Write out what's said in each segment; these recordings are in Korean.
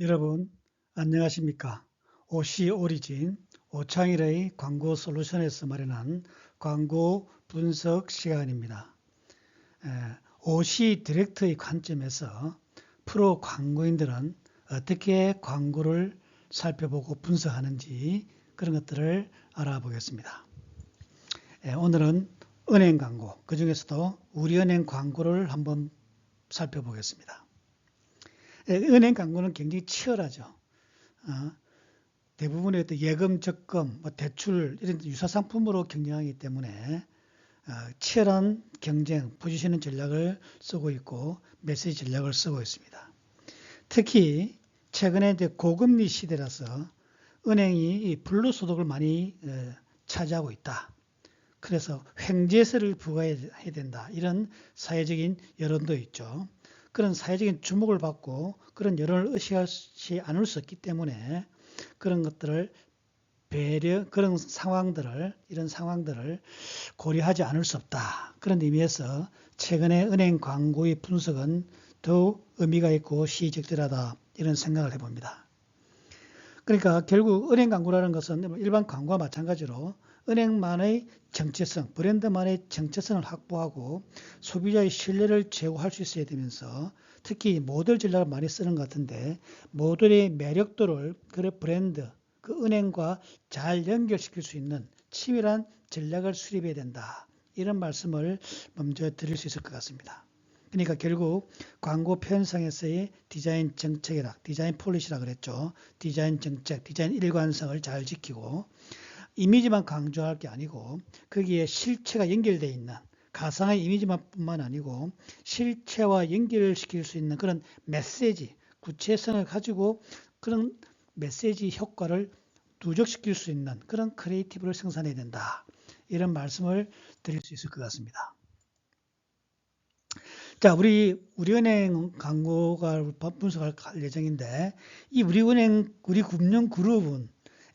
여러분 안녕하십니까 OC 오리진 오창일의 광고 솔루션에서 마련한 광고 분석 시간입니다. 에, OC 디렉터의 관점에서 프로 광고인들은 어떻게 광고를 살펴보고 분석하는지 그런 것들을 알아보겠습니다. 에, 오늘은 은행 광고 그 중에서도 우리은행 광고를 한번 살펴보겠습니다. 예, 은행 광고는 굉장히 치열하죠. 어, 대부분의 예금, 적금, 뭐 대출 이런 유사 상품으로 경쟁하기 때문에 어, 치열한 경쟁, 포지셔닝 전략을 쓰고 있고 메시지 전략을 쓰고 있습니다. 특히 최근에 이제 고금리 시대라서 은행이 불로 소득을 많이 어, 차지하고 있다. 그래서 횡재세를 부과해야 된다. 이런 사회적인 여론도 있죠. 그런 사회적인 주목을 받고 그런 여론을 의식하지 않을 수 없기 때문에 그런 것들을 배려 그런 상황들을 이런 상황들을 고려하지 않을 수 없다. 그런 의미에서 최근에 은행 광고의 분석은 더욱 의미가 있고 시적절하다 이런 생각을 해봅니다. 그러니까 결국 은행 광고라는 것은 일반 광고와 마찬가지로 은행만의 정체성, 브랜드만의 정체성을 확보하고 소비자의 신뢰를 제고할 수 있어야 되면서 특히 모델 전략을 많이 쓰는 것 같은데 모델의 매력도를 그 브랜드, 그 은행과 잘 연결시킬 수 있는 치밀한 전략을 수립해야 된다. 이런 말씀을 먼저 드릴 수 있을 것 같습니다. 그러니까 결국 광고 편성에서의 디자인 정책이라, 디자인 폴리시라 그랬죠. 디자인 정책, 디자인 일관성을 잘 지키고 이미지만 강조할 게 아니고 거기에 실체가 연결되어 있는 가상의 이미지만 뿐만 아니고 실체와 연결시킬 수 있는 그런 메시지, 구체성을 가지고 그런 메시지 효과를 누적시킬 수 있는 그런 크리에이티브를 생산해야 된다. 이런 말씀을 드릴 수 있을 것 같습니다. 자, 우리 우리은행 광고가 분석할 예정인데 이 우리은행 우리 금융 그룹은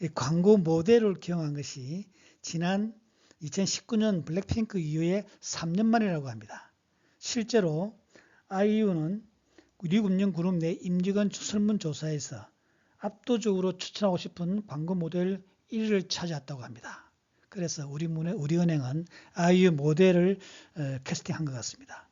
광고 모델을 기용한 것이 지난 2019년 블랙핑크 이후에 3년 만이라고 합니다. 실제로 아이유는 우리금융 그룹 내 임직원 설문조사에서 압도적으로 추천하고 싶은 광고 모델 1위를 차지했다고 합니다. 그래서 우리 우리은행은 아이유 모델을 어, 캐스팅한 것 같습니다.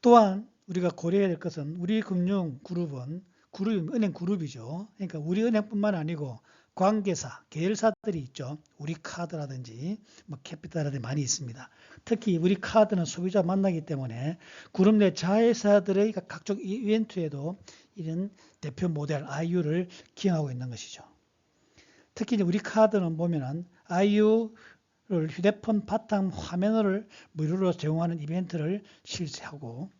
또한 우리가 고려해야 될 것은 우리 금융 그룹은 그룹, 은행 그룹이죠. 그러니까 우리 은행뿐만 아니고 관계사, 계열사들이 있죠. 우리 카드라든지 뭐 캐피탈라든지 많이 있습니다. 특히 우리 카드는 소비자 만나기 때문에 그룹 내 자회사들의 각종 이벤트에도 이런 대표 모델 IU를 기용하고 있는 것이죠. 특히 우리 카드는 보면은 IU를 휴대폰 바탕 화면을 무료로 제공하는 이벤트를 실시하고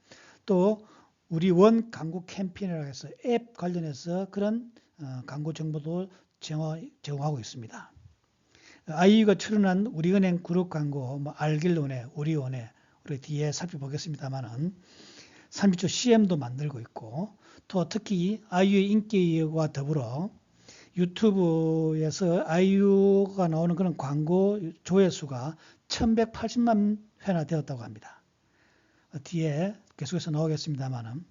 또 우리 원 광고 캠페인이라고 해서 앱 관련해서 그런 어, 광고 정보도 제공하고 있습니다. 아이유가 출연한 우리은행 그룹 광고, 뭐 알길론에, 우리원에 우리 뒤에 살펴보겠습니다만은 30초 CM도 만들고 있고 또 특히 아이유의 인기와 더불어 유튜브에서 아이유가 나오는 그런 광고 조회수가 1180만 회나 되었다고 합니다. 뒤에 계속해서 나오겠습니다만은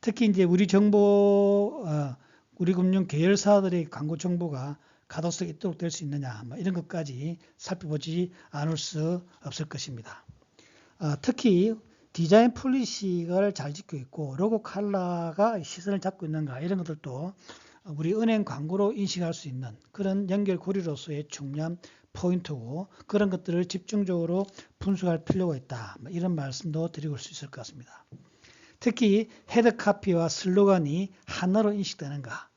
특히 이제 우리 정보 어, 우리 금융 계열사들의 광고 정보가 가독성이 있도록 될 수 있느냐 뭐 이런 것까지 살펴보지 않을 수 없을 것입니다. 어, 특히 디자인 폴리시를 잘 지키고 있고 로고 칼라가 시선을 잡고 있는가 이런 것들도 우리 은행 광고로 인식할 수 있는 그런 연결 고리로서의 중요한 포인트고 그런 것들을 집중적으로 분석할 필요가 있다. 뭐 이런 말씀도 드리고 수 있을 것 같습니다. 특히 헤드카피와 슬로건이 하나로 인식되는가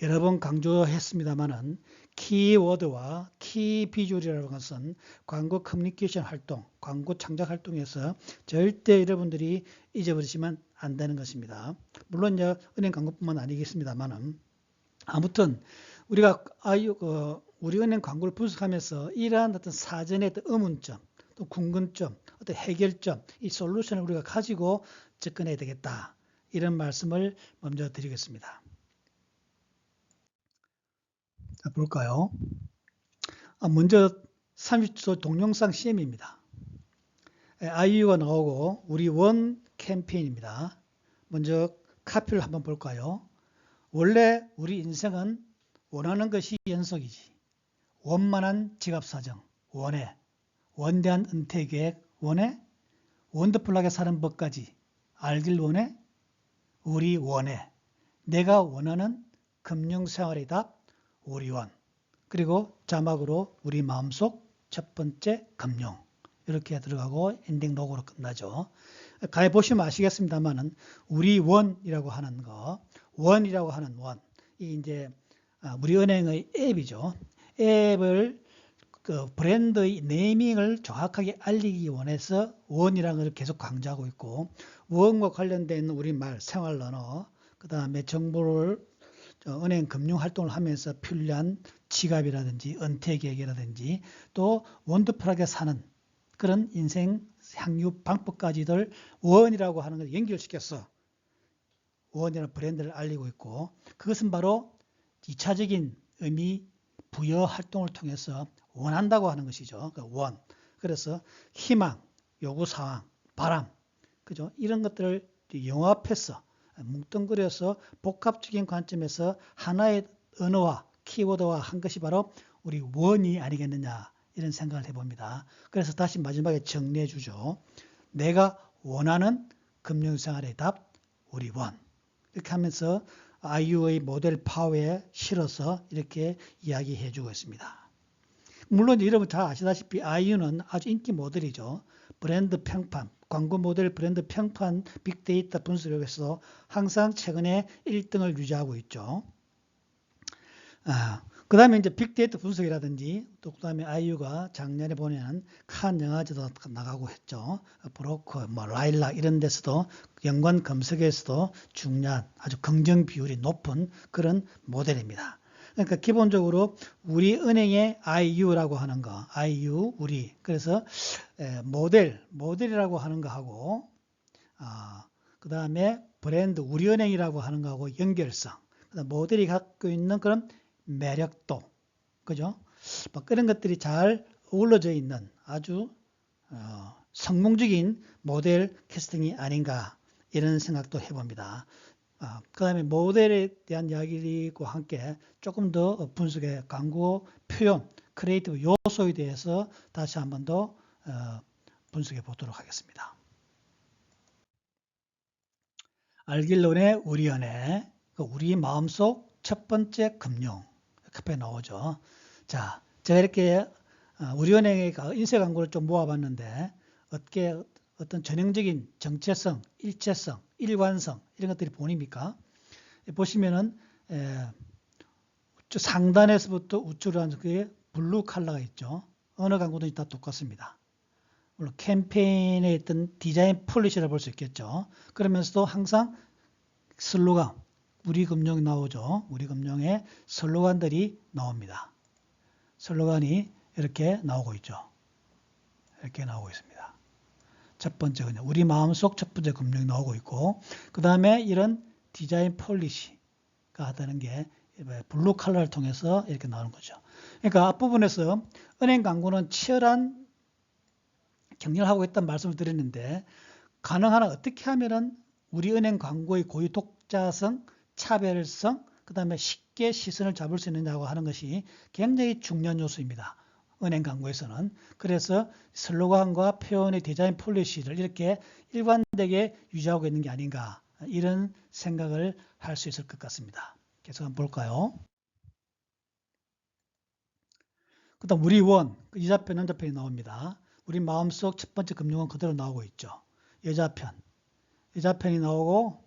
여러 번 강조했습니다만은 키워드와 키 비주얼이라는 것은 광고 커뮤니케이션 활동, 광고 창작 활동에서 절대 여러분들이 잊어버리시면 안 되는 것입니다. 물론 이제 은행 광고뿐만 아니겠습니다만은 아무튼 우리가 아유 어, 우리 은행 광고를 분석하면서 이러한 어떤 사전의 의문점, 또 궁금점, 어떤 해결점, 이 솔루션을 우리가 가지고 접근해야 되겠다. 이런 말씀을 먼저 드리겠습니다. 자, 볼까요? 아, 먼저 30초 동영상 CM입니다. 아이유가 나오고 우리 원 캠페인입니다. 먼저 카피를 한번 볼까요? 원래 우리 인생은 원하는 것이 연속이지. 원만한 지갑사정, 원해. 원대한 은퇴계획, 원해. 원더풀하게 사는 법까지 알길 원해. 우리 원해. 내가 원하는 금융생활의 답, 우리 원. 그리고 자막으로 우리 마음속 첫 번째 금융. 이렇게 들어가고 엔딩 로고로 끝나죠. 가해 보시면 아시겠습니다만은 우리 원이라고 하는 거, 원이라고 하는 원, 이 이제 아, 우리 은행의 앱이죠. 앱을 그 브랜드의 네이밍을 정확하게 알리기 원해서 원이라는 걸 계속 강조하고 있고 원과 관련된 우리 말 생활 언어 그 다음에 정보를 은행 금융 활동을 하면서 필요한 지갑이라든지 은퇴 계획이라든지 또 원더풀하게 사는 그런 인생 향유 방법까지들 원이라고 하는 걸 연결시켰어. 원이라는 브랜드를 알리고 있고 그것은 바로 2차적인 의미 부여 활동을 통해서 원한다고 하는 것이죠. 그 원. 그래서 희망, 요구 사항, 바람, 그죠? 이런 것들을 영합해서 뭉뚱그려서 복합적인 관점에서 하나의 언어와 키워드와 한 것이 바로 우리 원이 아니겠느냐 이런 생각을 해봅니다. 그래서 다시 마지막에 정리해 주죠. 내가 원하는 금융생활의 답 우리 원 이렇게 하면서 IU의 모델 파워에 실어서 이렇게 이야기해 주고 있습니다. 물론 여러분 잘 아시다시피 IU는 아주 인기 모델이죠. 브랜드 평판, 광고 모델 브랜드 평판 빅데이터 분석에서 항상 최근에 1등을 유지하고 있죠. 아, 그 다음에 이제 빅데이터 분석이라든지 또 그 다음에 아이유가 작년에 보면 칸 영화제도 나가고 했죠. 브로커, 뭐 라일락 이런 데서도 연관 검색에서도 중요한 아주 긍정 비율이 높은 그런 모델입니다. 그러니까 기본적으로 우리 은행의 IU라고 하는 거, IU 우리 그래서 모델 모델이라고 하는 거 하고 아, 그 다음에 브랜드 우리 은행이라고 하는 거하고 연결성, 모델이 갖고 있는 그런 매력도, 그죠? 뭐 그런 것들이 잘 어우러져 있는 아주 어, 성공적인 모델 캐스팅이 아닌가 이런 생각도 해봅니다. 아, 그 다음에 모델에 대한 이야기와 함께 조금 더 분석의 광고 표현, 크리에이티브 요소에 대해서 다시 한 번더 어, 분석해 보도록 하겠습니다. 알길론의 우리 연애, 그 우리 마음속 첫 번째 금융, 카페에 나오죠. 자, 제가 이렇게 어, 우리 은행의 인쇄 광고를 좀 모아봤는데 어떻게 어떤 전형적인 정체성, 일체성, 일관성 이런 것들이 보입니까? 보시면은 에, 상단에서부터 우측으로 하는 그게 블루 컬러가 있죠. 어느 광고도 다 똑같습니다. 물론 캠페인에 있던 디자인 폴리시라 볼 수 있겠죠. 그러면서도 항상 슬로건, 우리 금융이 나오죠. 우리 금융의 슬로건들이 나옵니다. 슬로건이 이렇게 나오고 있죠. 이렇게 나오고 있습니다. 첫 번째 그냥 우리 마음속 첫 번째 금융이 나오고 있고 그 다음에 이런 디자인 폴리시가 하다는 게 블루 컬러를 통해서 이렇게 나오는 거죠. 그러니까 앞부분에서 은행 광고는 치열한 경쟁을 하고 있다는 말씀을 드렸는데 가능하나 어떻게 하면은 우리 은행 광고의 고유 독자성, 차별성, 그 다음에 쉽게 시선을 잡을 수 있느냐고 하는 것이 굉장히 중요한 요소입니다. 은행 광고에서는. 그래서 슬로건과 표현의 디자인 폴리시를 이렇게 일관되게 유지하고 있는 게 아닌가 이런 생각을 할 수 있을 것 같습니다. 계속 한번 볼까요? 그 다음 우리 원, 여자편, 남자편이 나옵니다. 우리 마음속 첫 번째 금융은 그대로 나오고 있죠. 여자편, 여자편이 나오고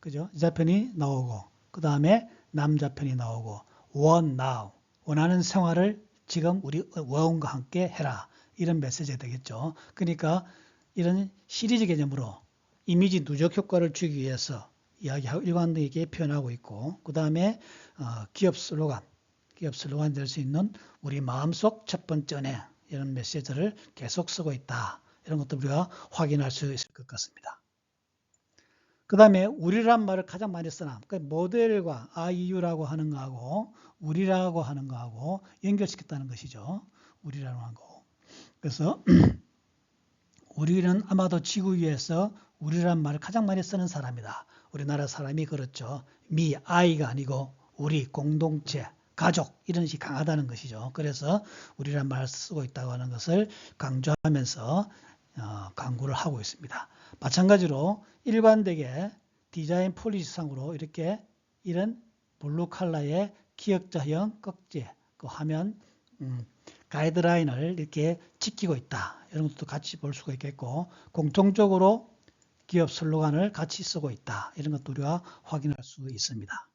그죠? 여자편이 나오고 그 다음에 남자편이 나오고 원 now 원하는 생활을 지금 우리 원과 함께 해라 이런 메시지가 되겠죠. 그러니까 이런 시리즈 개념으로 이미지 누적 효과를 주기 위해서 이야기하고 일관되게 표현하고 있고 그 다음에 어, 기업 슬로건 기업 슬로건이 될 수 있는 우리 마음속 첫 번째 은행 이런 메시지를 계속 쓰고 있다 이런 것도 우리가 확인할 수 있을 것 같습니다. 그 다음에 우리란 말을 가장 많이 쓰나 그 모델과 IU라고 하는 거하고 우리라고 하는 거하고 연결시켰다는 것이죠. 우리라고 거. 그래서 우리는 아마도 지구 위에서 우리란 말을 가장 많이 쓰는 사람이다. 우리나라 사람이 그렇죠. 미, 아이가 아니고 우리 공동체, 가족 이런 식이 강하다는 것이죠. 그래서 우리란 말을 쓰고 있다고 하는 것을 강조하면서 어, 강구를 하고 있습니다. 마찬가지로 일관되게 디자인 폴리시상으로 이렇게 이런 블루 컬러의 기역자형 꺽지 그 화면 음, 가이드라인을 이렇게 지키고 있다. 이런 것도 같이 볼 수가 있겠고 공통적으로 기업 슬로건을 같이 쓰고 있다. 이런 것도 우리가 확인할 수 있습니다.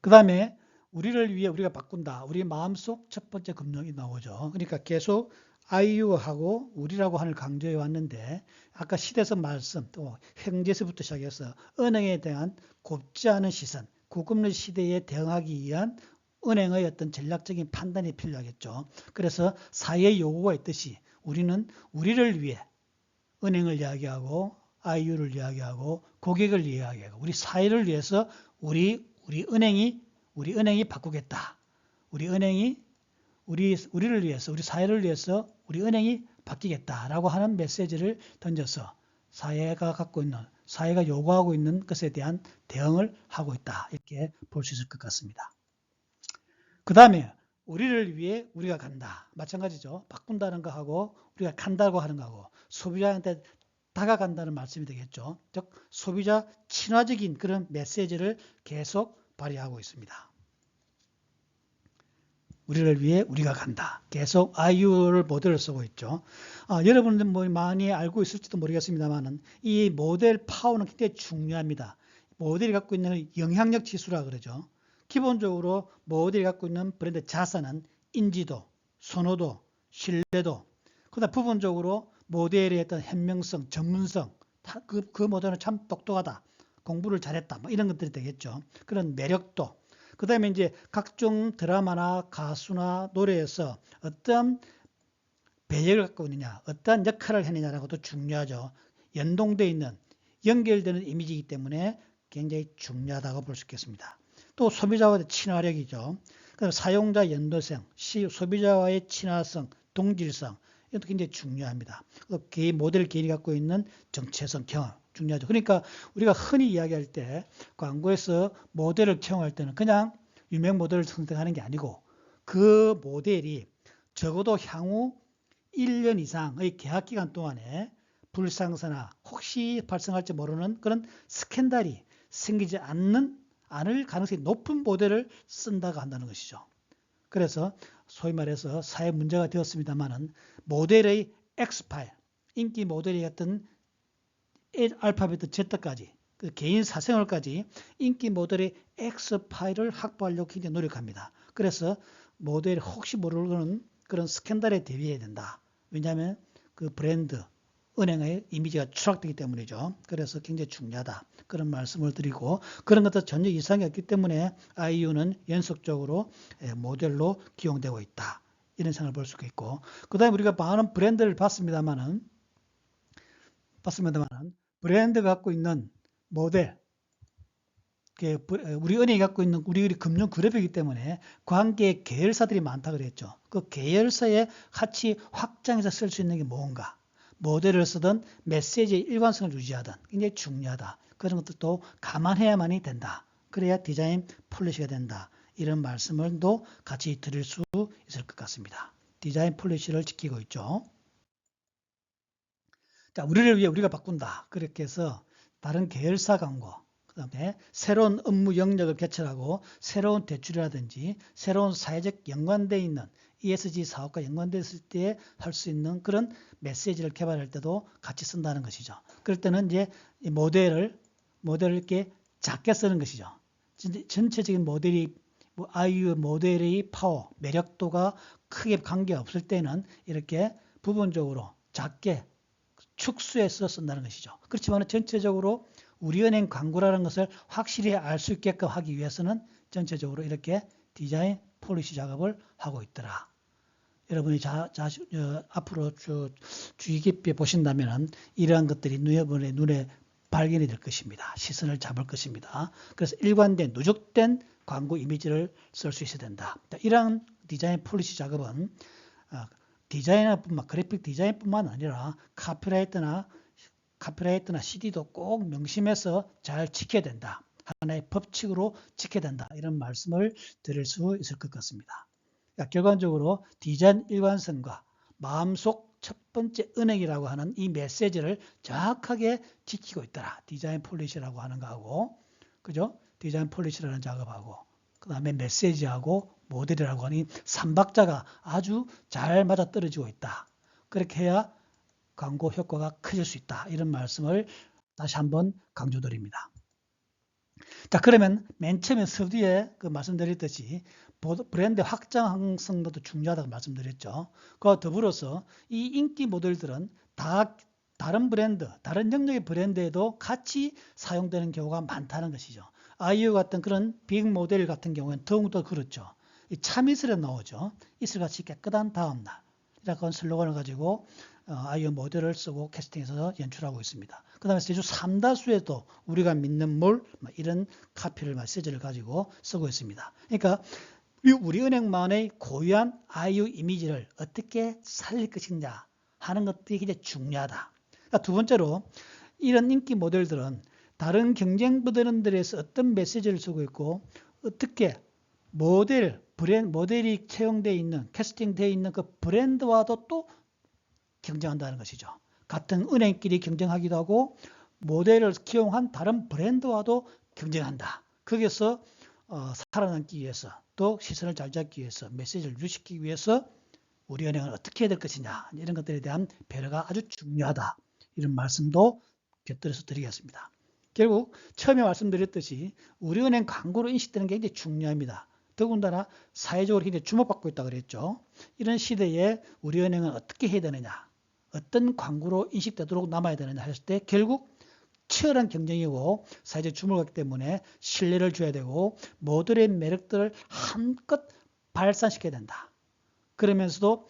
그 다음에 우리를 위해 우리가 바꾼다. 우리 마음속 첫 번째 금령이 나오죠. 그러니까 계속 아이유하고 우리라고 하는 강조해 왔는데 아까 시대서 말씀 또 형제서부터 시작해서 은행에 대한 곱지 않은 시선 고금리 시대에 대응하기 위한 은행의 어떤 전략적인 판단이 필요하겠죠. 그래서 사회의 요구가 있듯이 우리는 우리를 위해 은행을 이야기하고 아이유를 이야기하고 고객을 이야기하고 우리 사회를 위해서 우리 우리 은행이 우리 은행이 바꾸겠다. 우리 은행이 우리 우리를 위해서 우리 사회를 위해서 우리 은행이 바뀌겠다라고 하는 메시지를 던져서 사회가 갖고 있는 사회가 요구하고 있는 것에 대한 대응을 하고 있다. 이렇게 볼 수 있을 것 같습니다. 그 다음에 우리를 위해 우리가 간다. 마찬가지죠. 바꾼다는 거하고 우리가 간다고 하는 거하고 소비자한테 다가간다는 말씀이 되겠죠. 즉 소비자 친화적인 그런 메시지를 계속 발휘하고 있습니다. 우리를 위해 우리가 간다. 계속 아이유를 모델을 쓰고 있죠. 아, 여러분들 뭐 많이 알고 있을지도 모르겠습니다만은 이 모델 파워는 굉장히 중요합니다. 모델이 갖고 있는 영향력 지수라 그러죠. 기본적으로 모델이 갖고 있는 브랜드 자산은 인지도, 선호도, 신뢰도, 그다음 부분적으로 모델의 어떤 현명성, 전문성, 그, 그 모델은 참 똑똑하다, 공부를 잘했다, 뭐 이런 것들이 되겠죠. 그런 매력도, 그 다음에 이제 각종 드라마나 가수나 노래에서 어떤 배역을 갖고 있느냐, 어떠한 역할을 했느냐라는 것도 중요하죠. 연동되어 있는, 연결되는 이미지이기 때문에 굉장히 중요하다고 볼 수 있겠습니다. 또 소비자와의 친화력이죠. 그다음 사용자 연도성, 소비자와의 친화성, 동질성 이것도 굉장히 중요합니다. 개인 모델 개인이 갖고 있는 정체성, 경험 중요하죠. 그러니까 우리가 흔히 이야기할 때 광고에서 모델을 채용할 때는 그냥 유명 모델을 선택하는 게 아니고 그 모델이 적어도 향후 1년 이상의 계약 기간 동안에 불상사나 혹시 발생할지 모르는 그런 스캔들이 생기지 않는 않을 가능성이 높은 모델을 쓴다고 한다는 것이죠. 그래서 소위 말해서 사회 문제가 되었습니다만은 모델의 X파일, 인기 모델이 어떤 알파벳 Z까지 그 개인 사생활까지 인기 모델의 X파일을 확보하려고 굉장히 노력합니다. 그래서 모델이 혹시 모르는 그런 스캔들에 대비해야 된다. 왜냐하면 그 브랜드, 은행의 이미지가 추락되기 때문이죠. 그래서 굉장히 중요하다. 그런 말씀을 드리고 그런 것도 전혀 이상이 없기 때문에 아이유는 연속적으로 예, 모델로 기용되고 있다. 이런 생각을 볼 수가 있고 그 다음에 우리가 많은 브랜드를 봤습니다만은 봤습니다만은 브랜드 갖고 있는 모델 우리 은행이 갖고 있는 우리 금융 그룹이기 때문에 관계 계열사들이 많다 그랬죠. 그 계열사에 같이 확장해서 쓸 수 있는 게 뭔가 모델을 쓰든 메시지의 일관성을 유지하든 굉장히 중요하다. 그런 것들도 감안해야만이 된다. 그래야 디자인 폴리시가 된다. 이런 말씀을 또 같이 드릴 수 있을 것 같습니다. 디자인 폴리시를 지키고 있죠. 자, 우리를 위해 우리가 바꾼다. 그렇게 해서 다른 계열사 광고, 그 다음에 새로운 업무 영역을 개설하고 새로운 대출이라든지 새로운 사회적 연관되어 있는 ESG 사업과 연관됐을 때 할 수 있는 그런 메시지를 개발할 때도 같이 쓴다는 것이죠. 그럴 때는 이제 이 모델을 모델을 이렇게 작게 쓰는 것이죠. 전체적인 모델이 뭐 아이유 모델의 파워, 매력도가 크게 관계 없을 때는 이렇게 부분적으로 작게 축소해서 쓴다는 것이죠. 그렇지만 전체적으로 우리은행 광고라는 것을 확실히 알 수 있게끔 하기 위해서는 전체적으로 이렇게 디자인 폴리시 작업을 하고 있더라. 여러분이 자, 자, 어, 앞으로 주, 주의 깊게 보신다면 이러한 것들이 여러분의 눈에 발견이 될 것입니다. 시선을 잡을 것입니다. 그래서 일관된 누적된 광고 이미지를 쓸 수 있어야 된다. 이러한 디자인 폴리시 작업은 어, 디자이너뿐만 그래픽 디자인뿐만 아니라 카피라이터나 카피라이트나 CD도 꼭 명심해서 잘 지켜야 된다. 하나의 법칙으로 지켜야 된다. 이런 말씀을 드릴 수 있을 것 같습니다. 그러니까 결과적으로 디자인 일관성과 마음속 첫 번째 은행이라고 하는 이 메시지를 정확하게 지키고 있더라. 디자인 폴리시라고 하는 거하고, 그죠? 디자인 폴리시라는 작업하고, 그 다음에 메시지하고 모델이라고 이 삼박자가 아주 잘 맞아 떨어지고 있다. 그렇게 해야 광고 효과가 커질 수 있다. 이런 말씀을 다시 한번 강조드립니다. 자, 그러면 맨 처음에 서두에 그 말씀드렸듯이 브랜드 확장성도 중요하다고 말씀드렸죠. 그와 더불어서 이 인기 모델들은 다 다른 브랜드, 다른 영역의 브랜드에도 같이 사용되는 경우가 많다는 것이죠. 아이유 같은 그런 빅 모델 같은 경우에는 더욱더 그렇죠. 이 참이슬에 나오죠. 이슬같이 깨끗한 다음날. 이라고 슬로건을 가지고 어, 아이유 모델을 쓰고 캐스팅해서 연출하고 있습니다. 그 다음에 제주 삼다수에도 우리가 믿는 몰뭐 이런 카피를 메시지를 가지고 쓰고 있습니다. 그러니까 우리 은행만의 고유한 아이유 이미지를 어떻게 살릴 것이냐 하는 것들이 굉장히 중요하다. 그러니까 두 번째로 이런 인기 모델들은 다른 경쟁 브랜드들에서 어떤 메시지를 쓰고 있고 어떻게 모델 브랜 모델이 채용되어 있는 캐스팅되어 있는 그 브랜드와도 또 경쟁한다는 것이죠. 같은 은행끼리 경쟁하기도 하고 모델을 기용한 다른 브랜드와도 경쟁한다. 거기서 어, 살아남기 위해서 또 시선을 잘 잡기 위해서 메시지를 유지시키기 위해서 우리 은행은 어떻게 해야 될 것이냐 이런 것들에 대한 배려가 아주 중요하다. 이런 말씀도 곁들여서 드리겠습니다. 결국 처음에 말씀드렸듯이 우리은행 광고로 인식되는 게 굉장히 중요합니다. 더군다나 사회적으로 굉장히 주목받고 있다고 그랬죠. 이런 시대에 우리 은행은 어떻게 해야 되느냐 어떤 광고로 인식되도록 남아야 되느냐 했을 때 결국 치열한 경쟁이고 사회적 주목을 받기 때문에 신뢰를 줘야 되고 모델의 매력들을 한껏 발산시켜야 된다. 그러면서도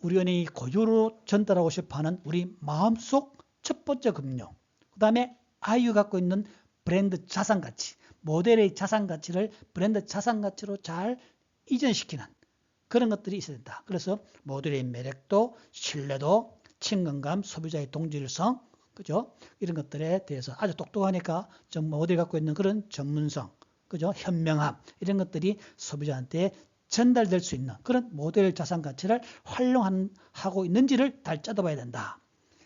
우리 은행이 고유로 전달하고 싶어하는 우리 마음속 첫 번째 금융 그 다음에 아이유 갖고 있는 브랜드 자산 가치 모델의 자산 가치를 브랜드 자산 가치로 잘 이전시키는 그런 것들이 있어야 된다. 그래서 모델의 매력도 신뢰도 친근감 소비자의 동질성 그죠? 이런 것들에 대해서 아주 똑똑하니까 좀 모델이 갖고 있는 그런 전문성, 그죠? 현명함 이런 것들이 소비자한테 전달될 수 있는 그런 모델 자산 가치를 활용하고 있는지를 잘 짜다봐야 된다.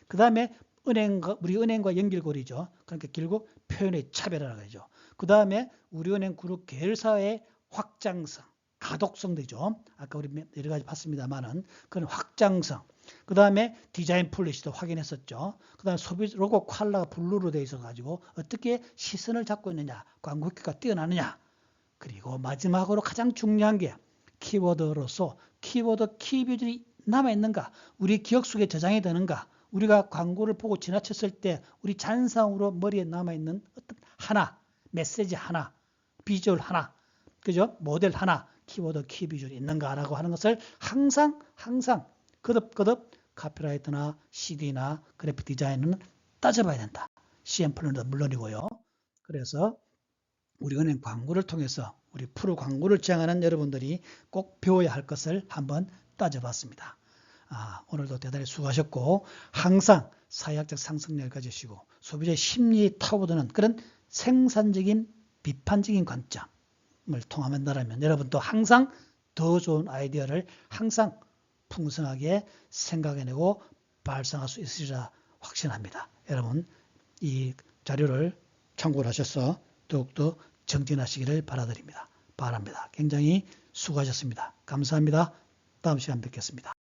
그 다음에 은행과 우리 은행과 연결고리죠. 그러니까 결국 표현의 차별화가 되죠. 그 다음에 우리은행 그룹 계열사의 확장성, 가독성 되죠. 아까 우리 여러 가지 봤습니다만은 그런 확장성. 그 다음에 디자인 폴리시도 확인했었죠. 그 다음에 소비 로고 컬러가 블루로 되어 있어 가지고 어떻게 시선을 잡고 있느냐, 광고 효과가 뛰어나느냐. 그리고 마지막으로 가장 중요한 게 키워드로서 키워드 키비들이 남아 있는가, 우리 기억 속에 저장이 되는가, 우리가 광고를 보고 지나쳤을 때 우리 잔상으로 머리에 남아 있는 어떤 하나, 메시지 하나, 비주얼 하나, 그죠? 모델 하나, 키워드 키 비주얼이 있는가라고 하는 것을 항상 항상 거듭거듭 카피라이터나 CD나 그래픽 디자인은 따져봐야 된다. CM 플랜도 물론이고요. 그래서 우리 은행 광고를 통해서 우리 프로 광고를 지향하는 여러분들이 꼭 배워야 할 것을 한번 따져봤습니다. 아, 오늘도 대단히 수고하셨고 항상 사회학적 상승력을 가지시고 소비자의 심리에 타고드는 그런 생산적인 비판적인 관점을 통하면다라면 여러분도 항상 더 좋은 아이디어를 항상 풍성하게 생각해내고 발상할 수 있으리라 확신합니다. 여러분 이 자료를 참고를 하셔서 더욱더 정진하시기를 바라드립니다. 바랍니다. 굉장히 수고하셨습니다. 감사합니다. 다음 시간 뵙겠습니다.